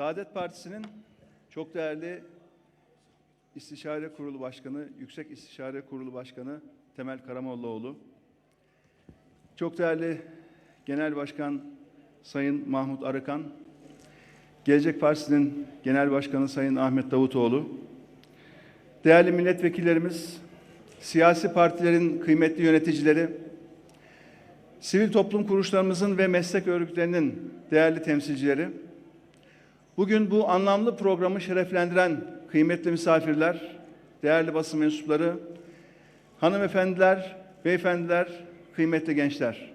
Saadet Partisi'nin çok değerli İstişare Kurulu Başkanı, Yüksek İstişare Kurulu Başkanı Temel Karamollaoğlu, çok değerli Genel Başkan Sayın Mahmut Arıkan, Gelecek Partisi'nin Genel Başkanı Sayın Ahmet Davutoğlu, değerli milletvekillerimiz, siyasi partilerin kıymetli yöneticileri, sivil toplum kuruluşlarımızın ve meslek örgütlerinin değerli temsilcileri, bugün bu anlamlı programı şereflendiren kıymetli misafirler, değerli basın mensupları, hanımefendiler, beyefendiler, kıymetli gençler.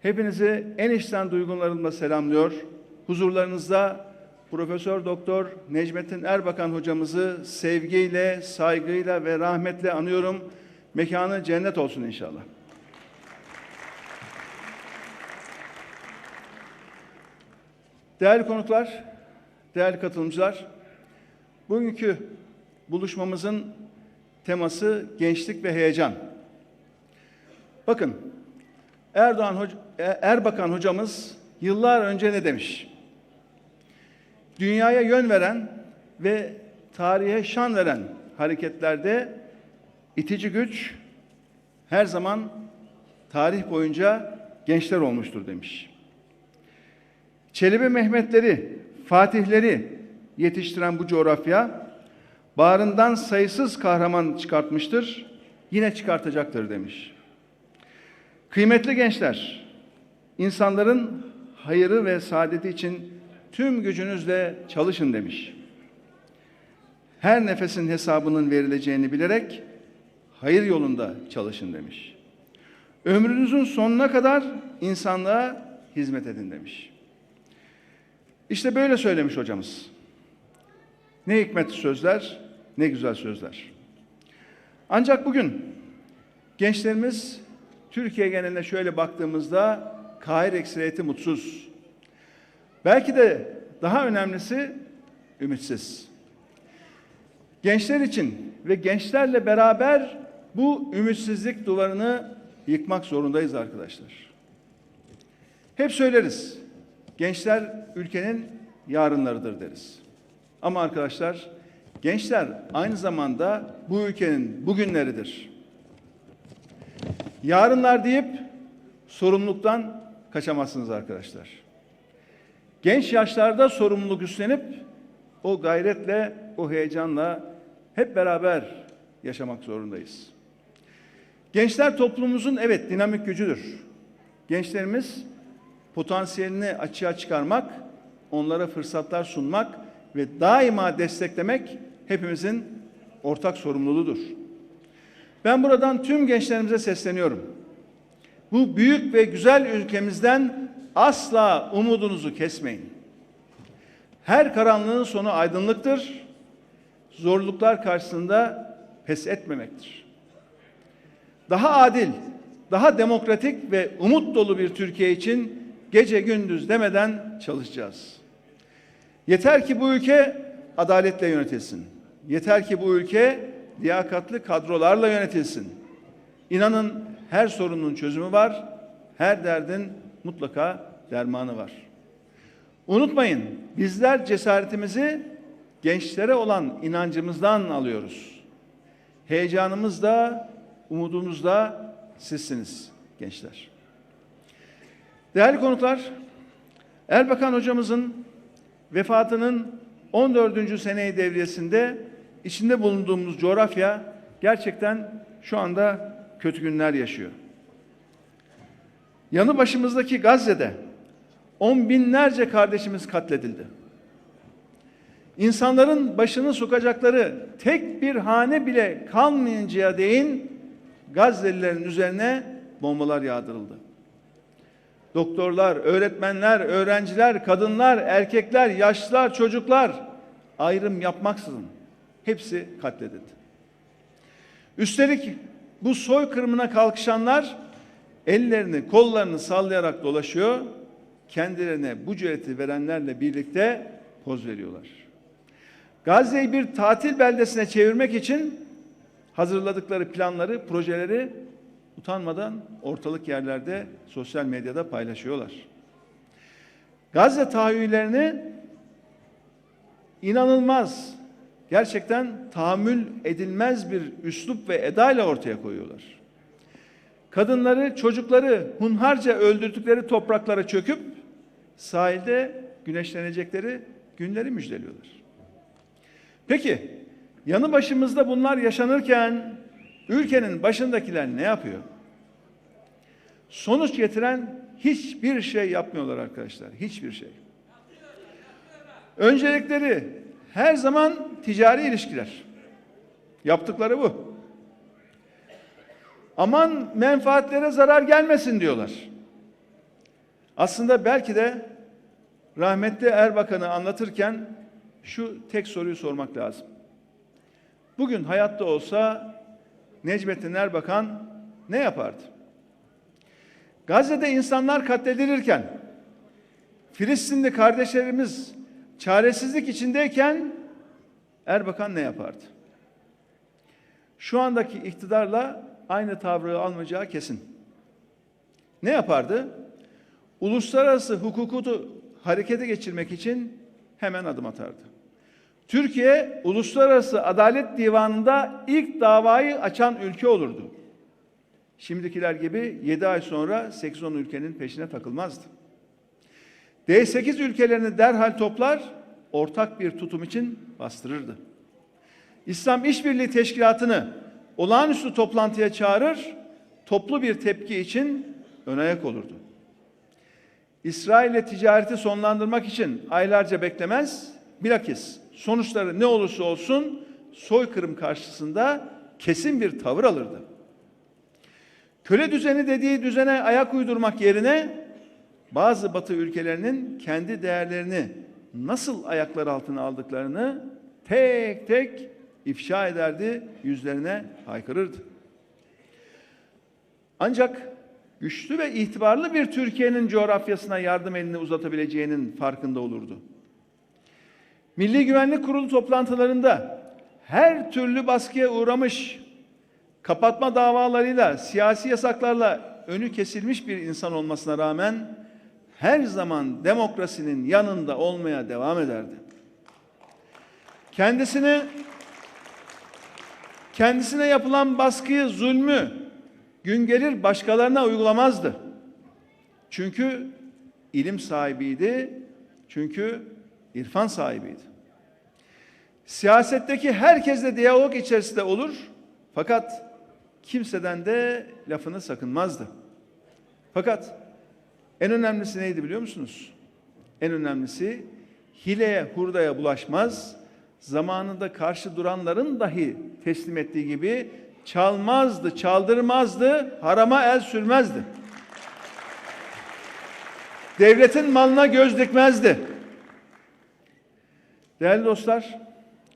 Hepinizi en içten duygularımla selamlıyor. Huzurlarınızda Profesör Doktor Necmettin Erbakan hocamızı sevgiyle, saygıyla ve rahmetle anıyorum. Mekanı cennet olsun inşallah. Değerli konuklar, değerli katılımcılar, bugünkü buluşmamızın teması gençlik ve heyecan. Bakın, Erdoğan Hoca, Erbakan hocamız yıllar önce ne demiş? Dünyaya yön veren ve tarihe şan veren hareketlerde itici güç her zaman tarih boyunca gençler olmuştur demiş. Çelebi Mehmetleri, Fatihleri yetiştiren bu coğrafya bağrından sayısız kahraman çıkartmıştır, yine çıkartacaktır demiş. Kıymetli gençler, insanların hayırı ve saadeti için tüm gücünüzle çalışın demiş. Her nefesin hesabının verileceğini bilerek hayır yolunda çalışın demiş. Ömrünüzün sonuna kadar insanlığa hizmet edin demiş. İşte böyle söylemiş hocamız. Ne hikmetli sözler, ne güzel sözler. Ancak bugün gençlerimiz Türkiye geneline şöyle baktığımızda kahir ekseriyeti mutsuz. Belki de daha önemlisi ümitsiz. Gençler için ve gençlerle beraber bu ümitsizlik duvarını yıkmak zorundayız arkadaşlar. Hep söyleriz. Gençler ülkenin yarınlarıdır deriz. Ama arkadaşlar gençler aynı zamanda bu ülkenin bugünleridir. Yarınlar deyip sorumluluktan kaçamazsınız arkadaşlar. Genç yaşlarda sorumluluk üstlenip o gayretle, o heyecanla hep beraber yaşamak zorundayız. Gençler toplumumuzun evet dinamik gücüdür. Gençlerimiz potansiyelini açığa çıkarmak, onlara fırsatlar sunmak ve daima desteklemek hepimizin ortak sorumluluğudur. Ben buradan tüm gençlerimize sesleniyorum. Bu büyük ve güzel ülkemizden asla umudunuzu kesmeyin. Her karanlığın sonu aydınlıktır. Zorluklar karşısında pes etmemektir. Daha adil, daha demokratik ve umut dolu bir Türkiye için gece gündüz demeden çalışacağız. Yeter ki bu ülke adaletle yönetilsin. Yeter ki bu ülke liyakatlı kadrolarla yönetilsin. İnanın her sorunun çözümü var, her derdin mutlaka dermanı var. Unutmayın, bizler cesaretimizi gençlere olan inancımızdan alıyoruz. Heyecanımız da, umudumuz da sizsiniz gençler. Değerli konuklar, Erbakan hocamızın vefatının 14. seneyi devriyesinde içinde bulunduğumuz coğrafya gerçekten şu anda kötü günler yaşıyor. Yanı başımızdaki Gazze'de on binlerce kardeşimiz katledildi. İnsanların başını sokacakları tek bir hane bile kalmayıncaya değin Gazze'lilerin üzerine bombalar yağdırıldı. Doktorlar, öğretmenler, öğrenciler, kadınlar, erkekler, yaşlılar, çocuklar ayrım yapmaksızın hepsi katledildi. Üstelik bu soykırımına kalkışanlar ellerini, kollarını sallayarak dolaşıyor. Kendilerine bu cüreti verenlerle birlikte poz veriyorlar. Gazze'yi bir tatil beldesine çevirmek için hazırladıkları planları, projeleri utanmadan ortalık yerlerde sosyal medyada paylaşıyorlar. Gazze tahayyüllerini inanılmaz, gerçekten tahammül edilmez bir üslup ve edayla ortaya koyuyorlar. Kadınları, çocukları hunharca öldürdükleri topraklara çöküp sahilde güneşlenecekleri günleri müjdeliyorlar. Peki, yanı başımızda bunlar yaşanırken ülkenin başındakiler ne yapıyor? Sonuç getiren hiçbir şey yapmıyorlar arkadaşlar. Hiçbir şey. Öncelikleri her zaman ticari ilişkiler. Yaptıkları bu. Aman menfaatlere zarar gelmesin diyorlar. Aslında belki de rahmetli Erbakan'ı anlatırken şu tek soruyu sormak lazım. Bugün hayatta olsa Necmettin Erbakan ne yapardı? Gazze'de insanlar katledilirken, Filistinli kardeşlerimiz çaresizlik içindeyken Erbakan ne yapardı? Şu andaki iktidarla aynı tavrı almayacağı kesin. Ne yapardı? Uluslararası hukuku harekete geçirmek için hemen adım atardı. Türkiye Uluslararası Adalet Divanı'nda ilk davayı açan ülke olurdu. Şimdikiler gibi 7 ay sonra 8-10 ülkenin peşine takılmazdı. D8 ülkelerini derhal toplar, ortak bir tutum için bastırırdı. İslam İşbirliği Teşkilatı'nı olağanüstü toplantıya çağırır, toplu bir tepki için ön ayak olurdu. İsrail'le ticareti sonlandırmak için aylarca beklemez, bilakis sonuçları ne olursa olsun soykırım karşısında kesin bir tavır alırdı. Köle düzeni dediği düzene ayak uydurmak yerine bazı batı ülkelerinin kendi değerlerini nasıl ayaklar altına aldıklarını tek tek ifşa ederdi, yüzlerine haykırırdı. Ancak güçlü ve itibarlı bir Türkiye'nin coğrafyasına yardım elini uzatabileceğinin farkında olurdu. Milli Güvenlik Kurulu toplantılarında her türlü baskıya uğramış, kapatma davalarıyla, siyasi yasaklarla önü kesilmiş bir insan olmasına rağmen her zaman demokrasinin yanında olmaya devam ederdi. Kendisini kendisine yapılan baskıyı, zulmü gün gelir başkalarına uygulamazdı. Çünkü ilim sahibiydi, çünkü irfan sahibiydi. Siyasetteki herkesle diyalog içerisinde olur fakat kimseden de lafını sakınmazdı. Fakat en önemlisi neydi biliyor musunuz? En önemlisi hileye hurdaya bulaşmaz, zamanında karşı duranların dahi teslim ettiği gibi çalmazdı, çaldırmazdı, harama el sürmezdi. Devletin malına göz dikmezdi. Değerli dostlar,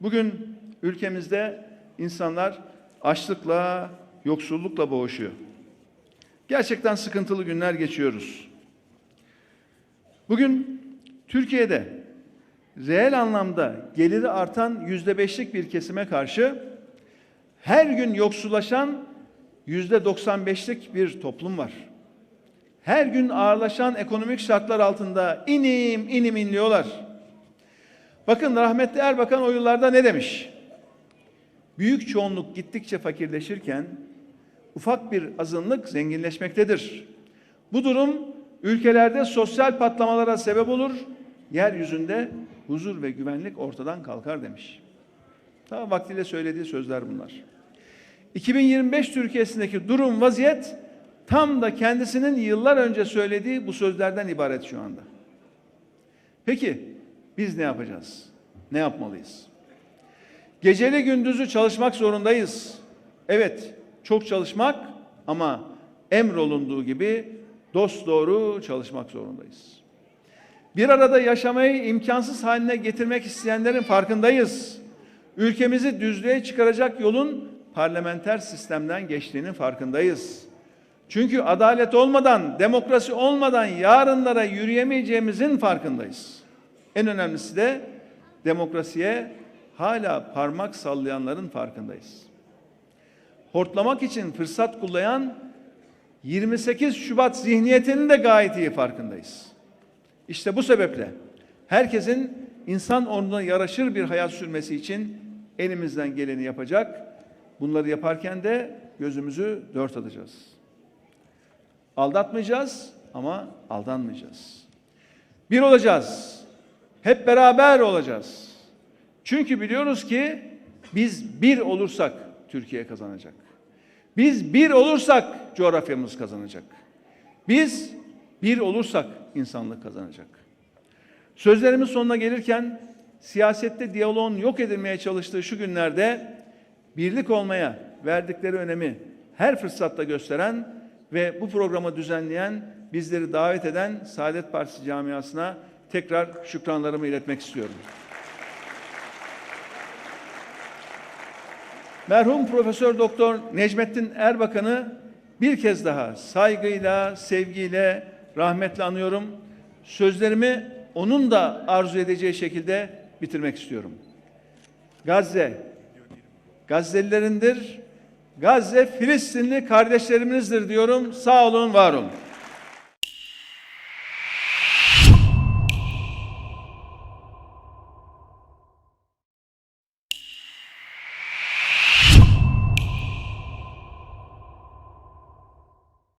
bugün ülkemizde insanlar açlıkla, yoksullukla boğuşuyor. Gerçekten sıkıntılı günler geçiyoruz. Bugün Türkiye'de reel anlamda geliri artan yüzde beşlik bir kesime karşı her gün yoksullaşan yüzde doksan beşlik bir toplum var. Her gün ağırlaşan ekonomik şartlar altında inim inim inliyorlar. Bakın rahmetli Erbakan o yıllarda ne demiş? Büyük çoğunluk gittikçe fakirleşirken ufak bir azınlık zenginleşmektedir. Bu durum ülkelerde sosyal patlamalara sebep olur, yeryüzünde huzur ve güvenlik ortadan kalkar demiş. Daha vaktiyle söylediği sözler bunlar. 2025 Türkiye'sindeki durum vaziyet tam da kendisinin yıllar önce söylediği bu sözlerden ibaret şu anda. Peki biz ne yapacağız? Ne yapmalıyız? Geceli gündüzü çalışmak zorundayız. Evet, çok çalışmak ama emrolunduğu gibi dost doğru çalışmak zorundayız. Bir arada yaşamayı imkansız haline getirmek isteyenlerin farkındayız. Ülkemizi düzlüğe çıkaracak yolun parlamenter sistemden geçtiğinin farkındayız. Çünkü adalet olmadan, demokrasi olmadan yarınlara yürüyemeyeceğimizin farkındayız. En önemlisi de demokrasiye hala parmak sallayanların farkındayız. Hortlamak için fırsat kullayan 28 Şubat zihniyetinin de gayet iyi farkındayız. İşte bu sebeple herkesin insan onuruna yaraşır bir hayat sürmesi için elimizden geleni yapacak. Bunları yaparken de gözümüzü dört atacağız. Aldatmayacağız ama aldanmayacağız. Bir olacağız. Hep beraber olacağız. Çünkü biliyoruz ki biz bir olursak Türkiye kazanacak. Biz bir olursak coğrafyamız kazanacak. Biz bir olursak insanlık kazanacak. Sözlerimin sonuna gelirken siyasette diyaloğun yok edilmeye çalıştığı şu günlerde birlik olmaya verdikleri önemi her fırsatta gösteren ve bu programı düzenleyen, bizleri davet eden Saadet Partisi camiasına tekrar şükranlarımı iletmek istiyorum. Merhum Profesör Doktor Necmettin Erbakan'ı bir kez daha saygıyla, sevgiyle, rahmetle anıyorum. Sözlerimi onun da arzu edeceği şekilde bitirmek istiyorum. Gazze, Gazze'lilerindir. Gazze Filistinli kardeşlerimizdir diyorum. Sağ olun, var olun.